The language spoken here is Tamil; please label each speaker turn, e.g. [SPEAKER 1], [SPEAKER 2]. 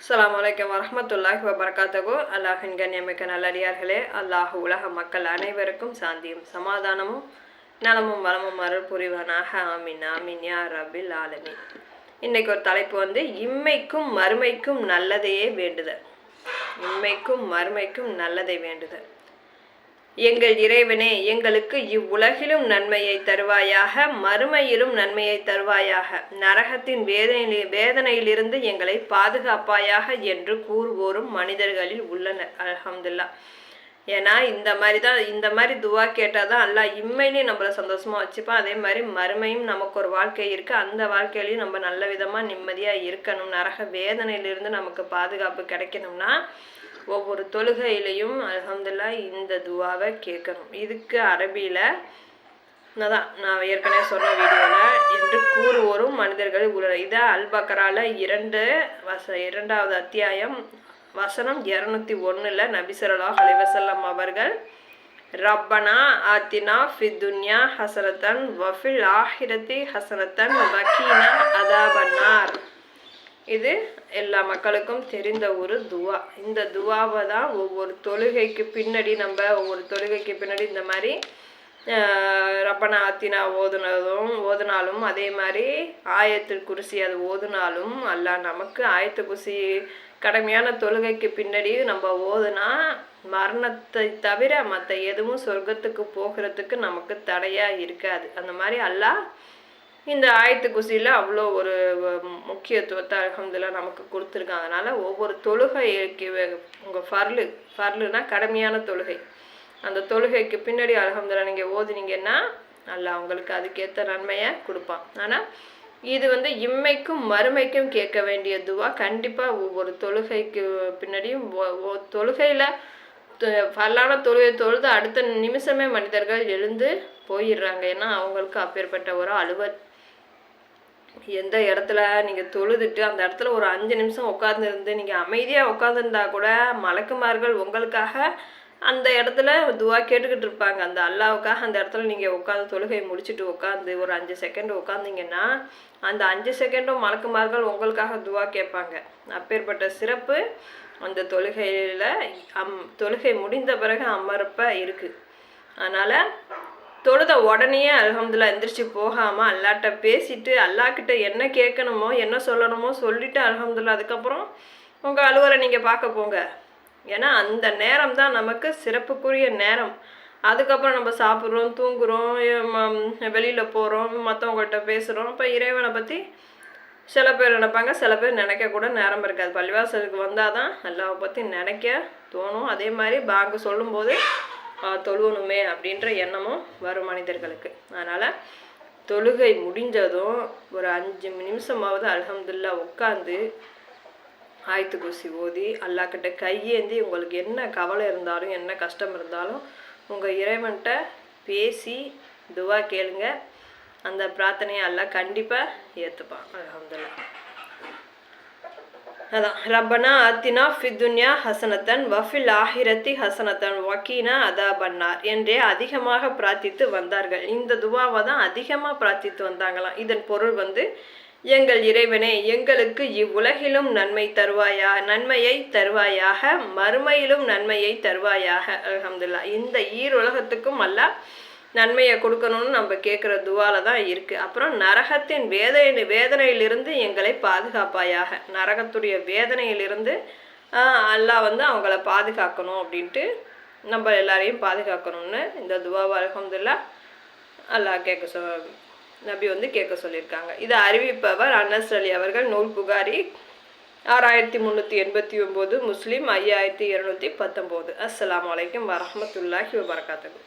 [SPEAKER 1] அஸ்லாம் வலைக்கம் வரமத்துல்லாஹி வபர்காத்தகோ அல்லாஹின் கண்ணியமிக்க நல்லடியார்களே அல்லாஹ் உலக மக்கள் அனைவருக்கும் சாந்தியும் சமாதானமும் நலமும் வளமும் அருள் புரிவனாக ஆமீன் ஆமின் யா ரபில் ஆலமி இன்னைக்கு ஒரு தலைப்பு வந்து இம்மைக்கும் மறுமைக்கும் நல்லதையே வேண்டுதல். இம்மைக்கும் மறுமைக்கும் நல்லதை வேண்டுதல். எங்கள் இறைவனே எங்களுக்கு இவ்வுலகிலும் நன்மையை தருவாயாக மறுமையிலும் நன்மையை தருவாயாக. நரகத்தின் வேதனை வேதனையிலிருந்து எங்களை பாதுகாப்பாயாக என்று கூறுவோரும் மனிதர்களில் உள்ளனர். அலமதுல்லா ஏன்னா இந்த மாதிரி தான் இந்த மாதிரி துவா கேட்டால் தான் அல்லாஹ் இம்மையிலையும் நம்மளை சந்தோஷமாக வச்சுப்பான். அதே மாதிரி மறுமையும் நமக்கு ஒரு வாழ்க்கை இருக்குது அந்த வாழ்க்கையிலையும் நம்ம நல்ல விதமாக நிம்மதியாக இருக்கணும். நரக வேதனையிலிருந்து நமக்கு பாதுகாப்பு கிடைக்கணும்னா ஒவ்வொரு தொழுகையிலையும் அலமதுல்லா இந்த துவாவை கேட்கணும். இதுக்கு அரபியில் அதான் நான் ஏற்கனவே சொன்ன வீடியோவில் என்று கூறுவோரும் மனிதர்கள் உள்ள இதை அல்பக்கரால இரண்டு வச இரண்டாவது அத்தியாயம் வசனம் இரநூத்தி ஒன்றில் நபிசரலா ஹலிவசல்லம் அவர்கள் ரப்பனா ஆத்தினா ஃபித்துன்யா ஹசரத்தன் வஃபில் ஆஹிரத்தி ஹசரத்தன் வக்கீனா அதாபன்னார். இது எல்லா மக்களுக்கும் தெரிந்த ஒரு துவா. இந்த துவாவை தான் ஒவ்வொரு தொழுகைக்கு பின்னாடி நம்ம ஒவ்வொரு தொழுகைக்கு பின்னாடி இந்த மாதிரி ரப்பனா ஆத்தினா ஓதுனதும் ஓதுனாலும் அதே மாதிரி ஆயத்து குருசி அது ஓதுனாலும் அல்ல நமக்கு ஆயத்து குருசி கடமையான தொழுகைக்கு பின்னாடி நம்ம ஓதுனா மரணத்தை தவிர மற்ற எதுவும் சொர்க்கத்துக்கு போகிறதுக்கு நமக்கு தடையாக இருக்காது. அந்த மாதிரி அல்லாஹ் இந்த ஆயத்து குசியில் அவ்வளோ ஒரு முக்கியத்துவத்தை அலமதுல்லா நமக்கு கொடுத்துருக்காங்க. அதனால் ஒவ்வொரு தொழுகைக்கு உங்கள் ஃபர்லு ஃபர்லுனா கடமையான தொழுகை. அந்த தொழுகைக்கு பின்னாடி அலமதுல்லா நீங்கள் ஓதுனீங்கன்னா நல்லா அவங்களுக்கு அதுக்கேற்ற நன்மையை கொடுப்பான். ஆனால் இது வந்து இம்மைக்கும் மறுமைக்கும் கேட்க வேண்டிய துவா. கண்டிப்பாக ஒவ்வொரு தொழுகைக்கு பின்னாடியும் தொழுகையில் பல்லான தொழுகை தொழுது அடுத்த நிமிஷமே மனிதர்கள் எழுந்து போயிடுறாங்க. ஏன்னா அவங்களுக்கு அப்பேற்பட்ட ஒரு அலுவல். எந்த இடத்துல நீங்கள் தொழுதுட்டு அந்த இடத்துல ஒரு அஞ்சு நிமிஷம் உட்காந்துருந்து நீங்கள் அமைதியாக உட்காந்துருந்தா கூட மலக்குமார்கள் உங்களுக்காக அந்த இடத்துல துவா கேட்டுக்கிட்டு இருப்பாங்க. அந்த அல்லாவுக்காக அந்த இடத்துல நீங்கள் உட்காந்து தொழுகை முடிச்சுட்டு உட்காந்து ஒரு அஞ்சு செகண்ட் உட்காந்திங்கன்னா அந்த அஞ்சு செகண்டும் மலக்குமார்கள் உங்களுக்காக துவா கேட்பாங்க. அப்பேற்பட்ட சிறப்பு அந்த தொழுகையில் அம் தொழுகை முடிந்த பிறகு அமர்ப்ப இருக்குது அதனால் தொழுத உடனே அலமதுல்லா எந்திரிச்சு போகாமல் அல்லாட்ட பேசிட்டு அல்லாக்கிட்ட என்ன கேட்கணுமோ என்ன சொல்லணுமோ சொல்லிவிட்டு அலமதுல்லா அதுக்கப்புறம் உங்கள் அலுவலை நீங்கள் பார்க்க போங்க. ஏன்னா அந்த நேரம் தான் நமக்கு சிறப்புக்குரிய நேரம். அதுக்கப்புறம் நம்ம சாப்பிட்றோம் தூங்குறோம் வெளியில் போகிறோம் மற்றவங்கள்ட்ட பேசுகிறோம் இப்போ இறைவனை பற்றி சில பேர் நினைப்பாங்க சில பேர் நினைக்க கூட நேரம் இருக்காது. பள்ளிவாசலுக்கு வந்தால் தான் அல்லாவை பற்றி நினைக்க தோணும். அதே மாதிரி பேங்கு சொல்லும்போது தொழுவணுமே அப்படின்ற எண்ணமும் வரும் மனிதர்களுக்கு. அதனால் தொழுகை முடிஞ்சதும் ஒரு அஞ்சு நிமிஷமாவது அலமதுல்லா உட்காந்து ஆயத்து குசி ஓதி அல்லாக்கிட்ட கையேந்தி உங்களுக்கு என்ன கவலை இருந்தாலும் என்ன கஷ்டம் இருந்தாலும் உங்கள் இறைவன்கிட்ட பேசி துவா கேளுங்க. அந்த பிரார்த்தனையை எல்லாம் கண்டிப்பாக ஏற்றுப்பான் அலமதுல்லா அதான். ரப்பனா அத்தினா ஃபித்துன்யா ஹசனத்தன் வஃபில் ஆஹிரத்தி ஹசனத்தன் வக்கீனா அதா பன்னார் என்றே அதிகமாக பிரார்த்தித்து வந்தார்கள். இந்த துவாவை தான் அதிகமாக பிரார்த்தித்து வந்தாங்களாம். இதன் பொருள் வந்து எங்கள் இறைவனே எங்களுக்கு இவ்வுலகிலும் நன்மை தருவாயா நன்மையை தருவாயாக மறுமையிலும் நன்மையை தருவாயாக அலமதுல்லா இந்த ஈருலகத்துக்கும் அல்ல நன்மையை கொடுக்கணும்னு நம்ம கேட்குற துவால தான் இருக்குது அப்புறம் நரகத்தின் வேதனை வேதனையிலிருந்து எங்களை பாதுகாப்பாயாக. நரகத்துடைய வேதனையிலிருந்து அல்லாஹ் வந்து அவங்கள பாதுகாக்கணும் அப்படின்ட்டு நம்ம எல்லாரையும் பாதுகாக்கணும்னு இந்த துவாவை அலகம்துல்லா அல்லாஹ் கேட்க சொ நபி வந்து கேட்க சொல்லியிருக்காங்க. இதை அறிவிப்பவர் அன்னஸ் அலி அவர்கள் நூல் புகாரி ஆறாயிரத்தி முந்நூற்றி எண்பத்தி ஒம்பது முஸ்லீம் ஐயாயிரத்தி இரநூத்தி பத்தொம்போது. அஸ்லாம் வலைக்கம் வரமத்துல்லாஹி வபரகாத்தகு